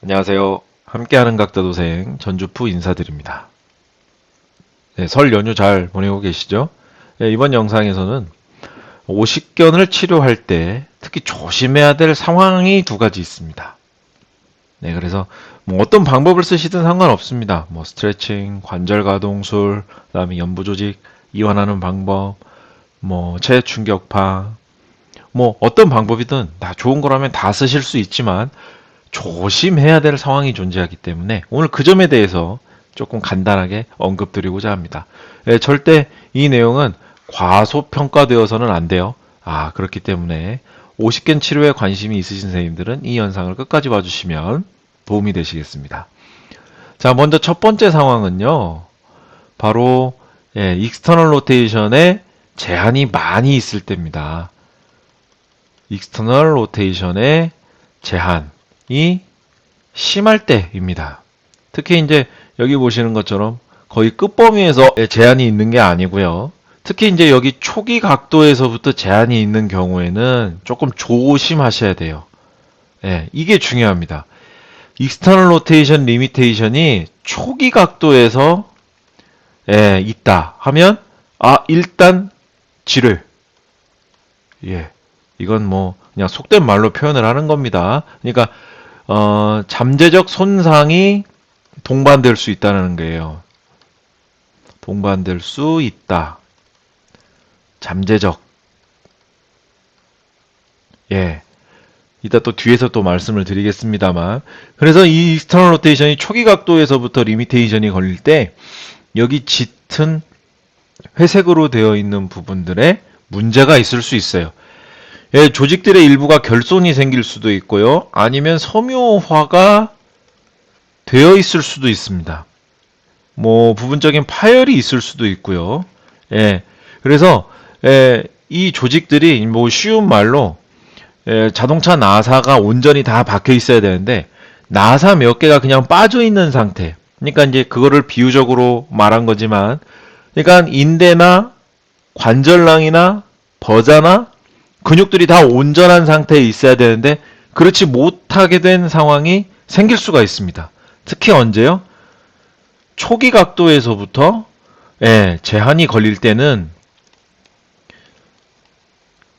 안녕하세요. 함께하는 각자도생 전주프 인사드립니다. 네, 설 연휴 잘 보내고 계시죠? 네, 이번 영상에서는 오십견을 치료할 때 특히 조심해야 될 상황이 두 가지 있습니다. 네, 그래서 뭐 어떤 방법을 쓰시든 상관없습니다. 뭐 스트레칭, 관절 가동술, 그다음에 연부 조직 이완하는 방법, 뭐 체충격파, 뭐 어떤 방법이든 다 좋은 거라면 다 쓰실 수 있지만 조심해야 될 상황이 존재하기 때문에 오늘 그 점에 대해서 조금 간단하게 언급드리고자 합니다. 예, 절대 이 내용은 과소평가되어서는 안 돼요. 아, 그렇기 때문에 50견 치료에 관심이 있으신 선생님들은 이 영상을 끝까지 봐주시면 도움이 되시겠습니다. 자, 먼저 첫 번째 상황은요. 바로 예, 익스터널 로테이션에 제한이 많이 있을 때입니다. 익스터널 로테이션에 제한 이 심할 때입니다. 특히 이제 여기 보시는 것처럼 거의 끝범위에서 제한이 있는 게 아니고요. 특히 이제 여기 초기 각도에서부터 제한이 있는 경우에는 조금 조심하셔야 돼요. 예, 이게 중요합니다. 익스터널 로테이션 리미테이션이 초기 각도에서 예, 있다 하면 아 일단 지를 예 이건 뭐 그냥 속된 말로 표현을 하는 겁니다. 그러니까 어, 잠재적 손상이 동반될 수 있다는 거예요. 동반될 수 있다. 잠재적. 예. 이따 또 뒤에서 또 말씀을 드리겠습니다만. 그래서 이 익스터널 로테이션이 초기 각도에서부터 리미테이션이 걸릴 때 여기 짙은 회색으로 되어 있는 부분들에 문제가 있을 수 있어요. 예, 조직들의 일부가 결손이 생길 수도 있고요. 아니면 섬유화가 되어 있을 수도 있습니다. 뭐 부분적인 파열이 있을 수도 있고요. 예. 그래서 예, 이 조직들이 뭐 쉬운 말로 예, 자동차 나사가 온전히 다 박혀 있어야 되는데 나사 몇 개가 그냥 빠져 있는 상태. 그러니까 이제 그거를 비유적으로 말한 거지만 그러니까 인대나 관절낭이나 버자나 근육들이 다 온전한 상태에 있어야 되는데 그렇지 못하게 된 상황이 생길 수가 있습니다. 특히 언제요? 초기 각도에서부터 예, 제한이 걸릴 때는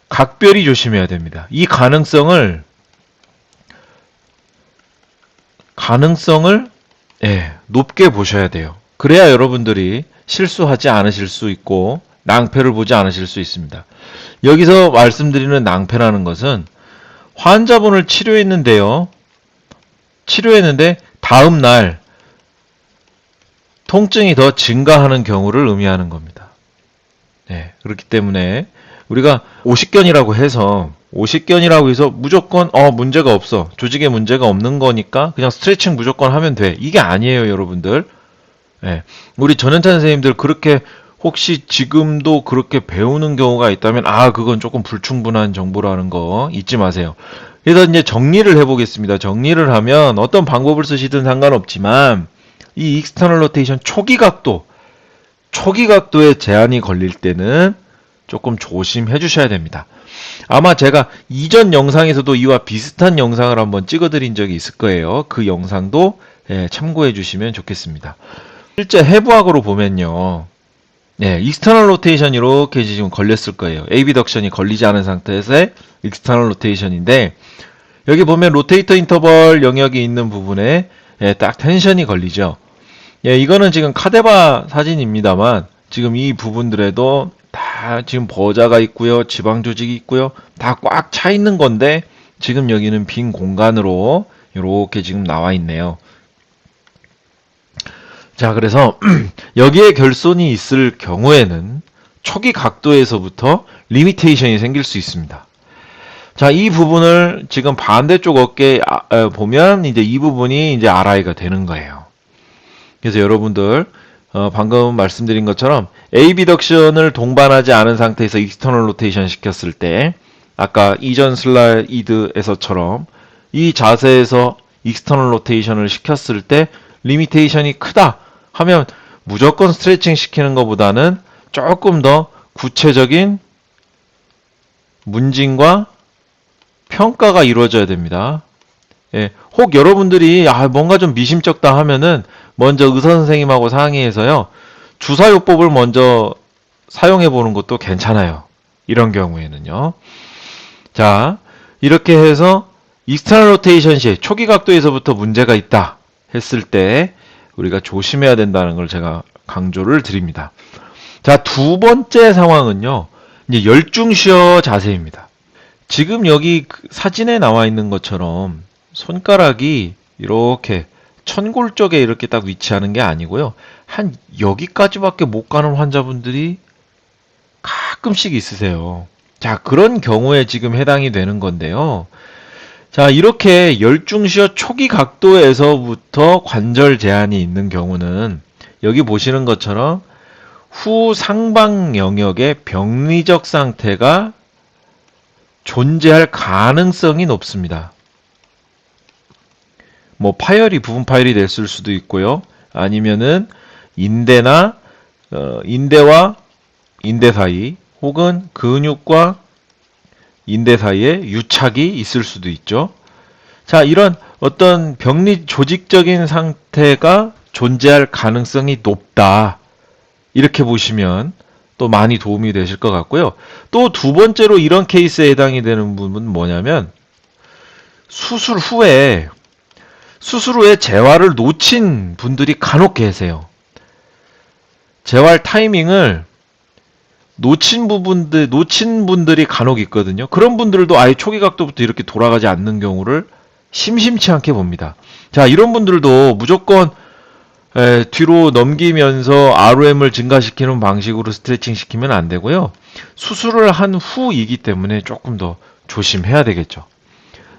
각별히 조심해야 됩니다. 이 가능성을 가능성을 예, 높게 보셔야 돼요. 그래야 여러분들이 실수하지 않으실 수 있고 낭패를 보지 않으실 수 있습니다. 여기서 말씀드리는 낭패라는 것은 환자분을 치료했는데요. 치료했는데 다음 날 통증이 더 증가하는 경우를 의미하는 겁니다. 네, 그렇기 때문에 우리가 50견이라고 해서 50견이라고 해서 무조건 어 문제가 없어 조직에 문제가 없는 거니까 그냥 스트레칭 무조건 하면 돼 이게 아니에요 여러분들 네, 우리 전현찬 선생님들 그렇게 혹시 지금도 그렇게 배우는 경우가 있다면 아 그건 조금 불충분한 정보라는 거 잊지 마세요. 그래서 이제 정리를 해보겠습니다. 정리를 하면 어떤 방법을 쓰시든 상관없지만 이 익스터널 로테이션 초기 각도 초기 각도에 제한이 걸릴 때는 조금 조심해 주셔야 됩니다. 아마 제가 이전 영상에서도 이와 비슷한 영상을 한번 찍어드린 적이 있을 거예요. 그 영상도 예, 참고해 주시면 좋겠습니다. 실제 해부학으로 보면요. 네, 익스터널 로테이션 이렇게 지금 걸렸을 거예요. 에이비덕션이 걸리지 않은 상태에서의 익스터널 로테이션인데 여기 보면 로테이터 인터벌 영역이 있는 부분에 예, 딱 텐션이 걸리죠. 예, 이거는 지금 카데바 사진입니다만 지금 이 부분들에도 다 지금 버자가 있고요. 지방 조직이 있고요. 다 꽉 차 있는 건데 지금 여기는 빈 공간으로 이렇게 지금 나와 있네요. 자, 그래서 여기에 결손이 있을 경우에는 초기 각도에서부터 리미테이션이 생길 수 있습니다. 자, 이 부분을 지금 반대쪽 어깨에 보면 이제 이 부분이 이제 RI가 되는 거예요. 그래서 여러분들 어, 방금 말씀드린 것처럼 에이비덕션을 동반하지 않은 상태에서 익스터널 로테이션 시켰을 때 아까 이전 슬라이드에서처럼 이 자세에서 익스터널 로테이션을 시켰을 때 리미테이션이 크다 하면 무조건 스트레칭 시키는 것보다는 조금 더 구체적인 문진과 평가가 이루어져야 됩니다. 예, 혹 여러분들이 아 뭔가 좀 미심쩍다 하면은 먼저 의사 선생님하고 상의해서요 주사요법을 먼저 사용해 보는 것도 괜찮아요. 이런 경우에는요. 자 이렇게 해서 익스터널 로테이션 시 초기 각도에서부터 문제가 있다 했을 때 우리가 조심해야 된다는 걸 제가 강조를 드립니다. 자 두 번째 상황은요 이제 열중시어 자세입니다. 지금 여기 그 사진에 나와 있는 것처럼 손가락이 이렇게 천골 쪽에 이렇게 딱 위치하는 게 아니고요. 한 여기까지밖에 못 가는 환자분들이 가끔씩 있으세요. 자, 그런 경우에 지금 해당이 되는 건데요. 자, 이렇게 열중시어 초기 각도에서부터 관절 제한이 있는 경우는 여기 보시는 것처럼 후 상방 영역의 병리적 상태가 존재할 가능성이 높습니다. 뭐 파열이 부분 파열이 됐을 수도 있고요. 아니면은 인대나 어, 인대와 인대 사이 혹은 근육과 인대 사이에 유착이 있을 수도 있죠. 자, 이런 어떤 병리 조직적인 상태가 존재할 가능성이 높다. 이렇게 보시면 또 많이 도움이 되실 것 같고요. 또 두 번째로 이런 케이스에 해당이 되는 부분은 뭐냐면 수술 후에 수술 후에 재활을 놓친 분들이 간혹 계세요. 재활 타이밍을 놓친 부분들, 놓친 분들이 간혹 있거든요. 그런 분들도 아예 초기 각도부터 이렇게 돌아가지 않는 경우를 심심치 않게 봅니다. 자, 이런 분들도 무조건 에, 뒤로 넘기면서 ROM을 증가시키는 방식으로 스트레칭 시키면 안 되고요. 수술을 한 후이기 때문에 조금 더 조심해야 되겠죠.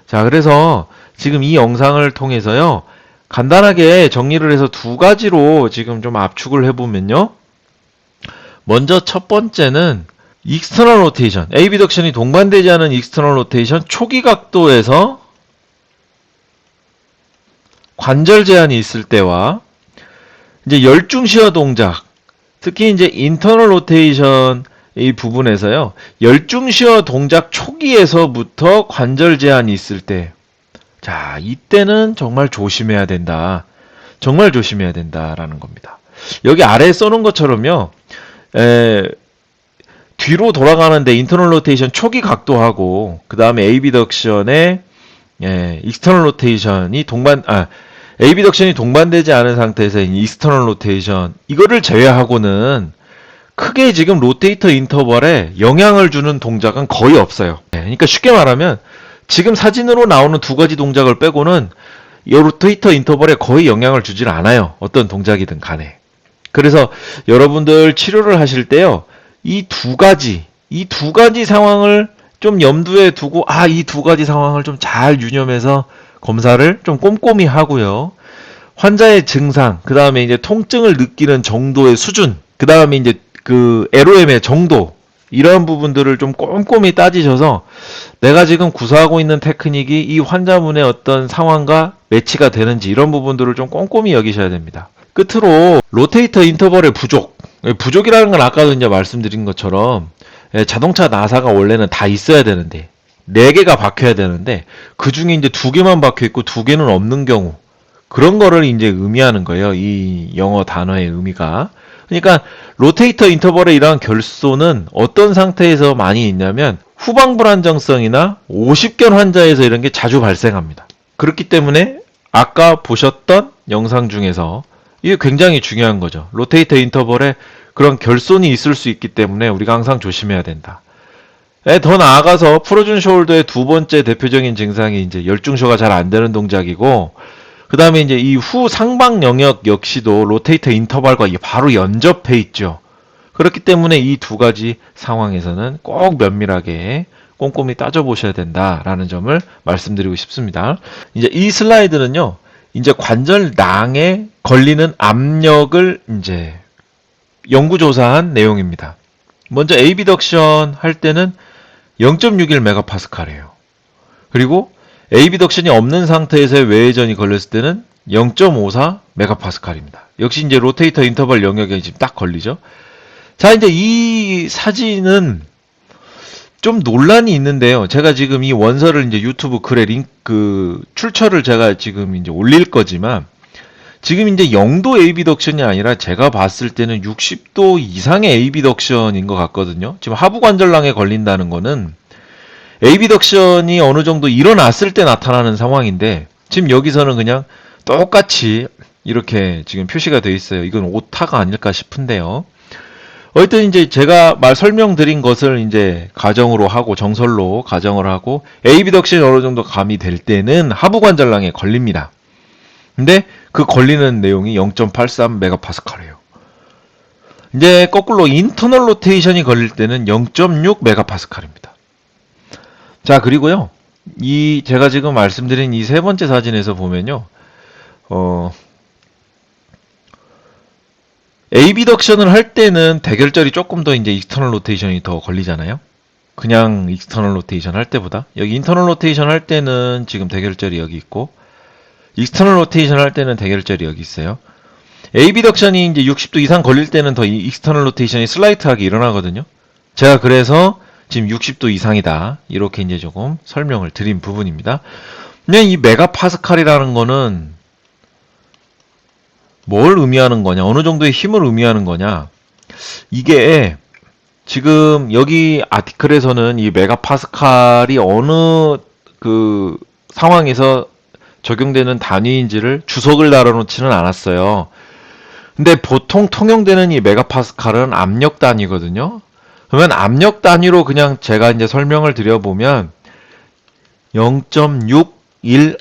자, 그래서 지금 이 영상을 통해서요. 간단하게 정리를 해서 두 가지로 지금 좀 압축을 해보면요. 먼저 첫 번째는 익스터널 로테이션, 에이비덕션이 동반되지 않은 익스터널 로테이션 초기 각도에서 관절 제한이 있을 때와 이제 열중 시어 동작, 특히 이제 인터널 로테이션 이 부분에서요. 열중 시어 동작 초기에서부터 관절 제한이 있을 때 자, 이때는 정말 조심해야 된다. 정말 조심해야 된다라는 겁니다. 여기 아래에 써놓은 것처럼요. 에, 뒤로 돌아가는데 인터널 로테이션 초기 각도하고 그 다음에 에이비덕션의 예, 익스터널 로테이션이 동반 아 에이비덕션이 동반되지 않은 상태에서 익스터널 로테이션 이거를 제외하고는 크게 지금 로테이터 인터벌에 영향을 주는 동작은 거의 없어요. 예, 그러니까 쉽게 말하면 지금 사진으로 나오는 두 가지 동작을 빼고는 이 로테이터 인터벌에 거의 영향을 주질 않아요. 어떤 동작이든 간에. 그래서 여러분들 치료를 하실 때요. 이 두 가지, 이 두 가지 상황을 좀 염두에 두고 아, 이 두 가지 상황을 좀 잘 유념해서 검사를 좀 꼼꼼히 하고요. 환자의 증상, 그 다음에 이제 통증을 느끼는 정도의 수준, 그 다음에 이제 그 LOM의 정도, 이런 부분들을 좀 꼼꼼히 따지셔서 내가 지금 구사하고 있는 테크닉이 이 환자분의 어떤 상황과 매치가 되는지 이런 부분들을 좀 꼼꼼히 여기셔야 됩니다. 끝으로 로테이터 인터벌의 부족. 예, 부족이라는 건 아까도 이제 말씀드린 것처럼 예, 자동차 나사가 원래는 다 있어야 되는데 네 개가 박혀야 되는데 그 중에 이제 두 개만 박혀 있고 두 개는 없는 경우 그런 거를 이제 의미하는 거예요. 이 영어 단어의 의미가. 그러니까 로테이터 인터벌의 이러한 결손은 어떤 상태에서 많이 있냐면 후방 불안정성이나 50견 환자에서 이런 게 자주 발생합니다. 그렇기 때문에 아까 보셨던 영상 중에서 이게 굉장히 중요한 거죠. 로테이터 인터벌에 그런 결손이 있을 수 있기 때문에 우리가 항상 조심해야 된다. 에, 더 나아가서 프로준 숄더의 두 번째 대표적인 증상이 이제 열중쇼가 잘 안 되는 동작이고, 그 다음에 이제 이 후 상방 영역 역시도 로테이터 인터벌과 바로 연접해 있죠. 그렇기 때문에 이 두 가지 상황에서는 꼭 면밀하게 꼼꼼히 따져보셔야 된다라는 점을 말씀드리고 싶습니다. 이제 이 슬라이드는요, 이제 관절낭에 걸리는 압력을 이제 연구조사한 내용입니다. 먼저 에이비덕션 할 때는 0.61메가파스칼이에요. 그리고 에이비덕션이 없는 상태에서의 외회전이 걸렸을 때는 0.54 메가파스칼입니다. 역시 이제 로테이터 인터벌 영역에 지금 딱 걸리죠. 자, 이제 이 사진은 좀 논란이 있는데요. 제가 지금 이 원서를 이제 유튜브 글에 링크 그 출처를 제가 지금 이제 올릴 거지만 지금 이제 영도 AB덕션이 아니라 제가 봤을 때는 60도 이상의 AB덕션인 것 같거든요. 지금 하부관절낭에 걸린다는 거는 AB덕션이 어느 정도 일어났을 때 나타나는 상황인데 지금 여기서는 그냥 똑같이 이렇게 지금 표시가 되어 있어요. 이건 오타가 아닐까 싶은데요. 어쨌든 이제 제가 말 설명드린 것을 이제 가정으로 하고 정설로 가정을 하고 AB덕션이 어느 정도 감이 될 때는 하부관절낭에 걸립니다. 근데 그 걸리는 내용이 0.83 메가파스칼이에요. 이제 거꾸로 인터널 로테이션이 걸릴 때는 0.6 메가파스칼입니다. 자, 그리고요. 이 제가 지금 말씀드린 이 세 번째 사진에서 보면요. 어 AB덕션을 할 때는 대결절이 조금 더 이제 익스터널 로테이션이 더 걸리잖아요. 그냥 익스터널 로테이션 할 때보다 여기 인터널 로테이션 할 때는 지금 대결절이 여기 있고 익스터널 로테이션 할 때는 대결절이 여기 있어요. AB덕션이 이제 60도 이상 걸릴 때는 더이 익스터널 로테이션이 슬라이트하게 일어나거든요. 제가 그래서 지금 60도 이상이다. 이렇게 이제 조금 설명을 드린 부분입니다. 그냥 이 메가파스칼이라는 거는 뭘 의미하는 거냐, 어느 정도의 힘을 의미하는 거냐. 이게 지금 여기 아티클에서는 이 메가파스칼이 어느 그 상황에서 적용되는 단위인지를 주석을 달아놓지는 않았어요. 근데 보통 통용되는 이 메가파스칼은 압력 단위거든요. 그러면 압력 단위로 그냥 제가 이제 설명을 드려보면 0.61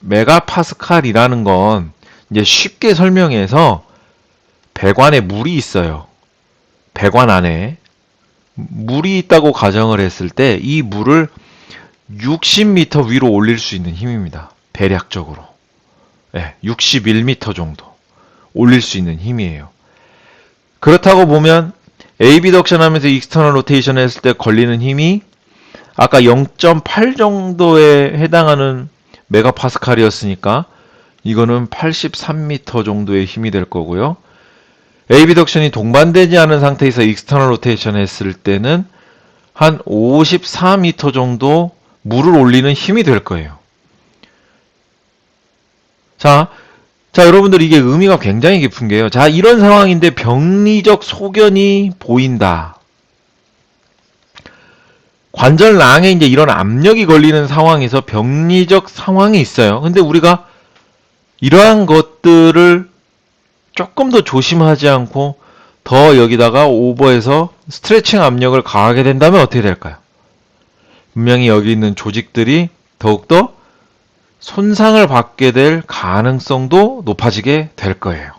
메가파스칼이라는 건 이제 쉽게 설명해서 배관에 물이 있어요. 배관 안에 물이 있다고 가정을 했을 때 이 물을 60m 위로 올릴 수 있는 힘입니다. 대략적으로. 네, 61m 정도 올릴 수 있는 힘이에요. 그렇다고 보면 AB덕션 하면서 익스터널 로테이션 했을 때 걸리는 힘이 아까 0.8 정도에 해당하는 메가파스칼이었으니까 이거는 83m 정도의 힘이 될 거고요. AB덕션이 동반되지 않은 상태에서 익스터널 로테이션 했을 때는 한 54m 정도 물을 올리는 힘이 될 거예요. 자, 자, 여러분들 이게 의미가 굉장히 깊은 게요. 자, 이런 상황인데 병리적 소견이 보인다. 관절낭에 이제 이런 압력이 걸리는 상황에서 병리적 상황이 있어요. 근데 우리가 이러한 것들을 조금 더 조심하지 않고 더 여기다가 오버해서 스트레칭 압력을 가하게 된다면 어떻게 될까요? 분명히 여기 있는 조직들이 더욱더 손상을 받게 될 가능성도 높아지게 될 거예요.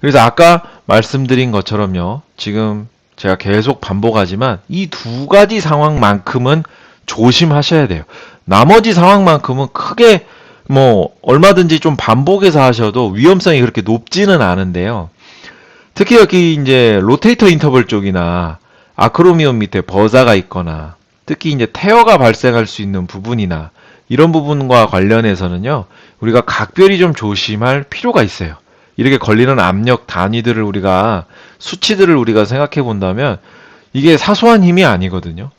그래서 아까 말씀드린 것처럼요. 지금 제가 계속 반복하지만 이 두 가지 상황만큼은 조심하셔야 돼요. 나머지 상황만큼은 크게 뭐 얼마든지 좀 반복해서 하셔도 위험성이 그렇게 높지는 않은데요. 특히 여기 이제 로테이터 인터벌 쪽이나 아크로미온 밑에 버사가 있거나 특히 이제 태어가 발생할 수 있는 부분이나 이런 부분과 관련해서는요, 우리가 각별히 좀 조심할 필요가 있어요. 이렇게 걸리는 압력 단위들을 우리가, 수치들을 우리가 생각해 본다면, 이게 사소한 힘이 아니거든요.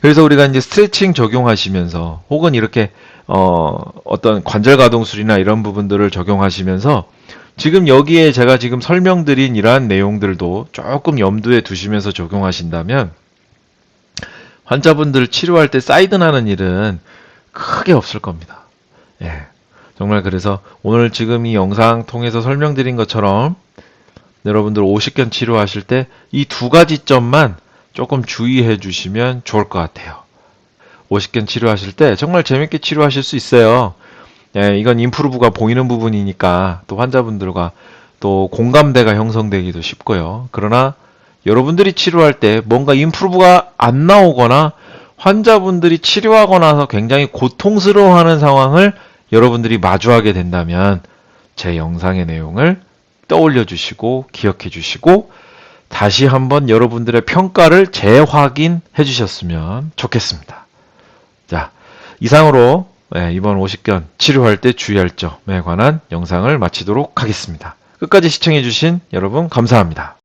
그래서 우리가 이제 스트레칭 적용하시면서, 혹은 이렇게, 어, 어떤 관절 가동술이나 이런 부분들을 적용하시면서, 지금 여기에 제가 지금 설명드린 이러한 내용들도 조금 염두에 두시면서 적용하신다면, 환자분들 치료할 때 사이드 나는 일은 크게 없을 겁니다. 예. 정말 그래서 오늘 지금 이 영상 통해서 설명드린 것처럼 여러분들 50견 치료하실 때 이 두 가지 점만 조금 주의해 주시면 좋을 것 같아요. 50견 치료하실 때 정말 재밌게 치료하실 수 있어요. 예, 이건 인프루브가 보이는 부분이니까 또 환자분들과 또 공감대가 형성되기도 쉽고요. 그러나 여러분들이 치료할 때 뭔가 인프루브가 안 나오거나 환자분들이 치료하고 나서 굉장히 고통스러워하는 상황을 여러분들이 마주하게 된다면 제 영상의 내용을 떠올려 주시고 기억해 주시고 다시 한번 여러분들의 평가를 재확인해 주셨으면 좋겠습니다. 자, 이상으로 예, 이번 50견 치료할 때 주의할 점에 관한 영상을 마치도록 하겠습니다. 끝까지 시청해 주신 여러분 감사합니다.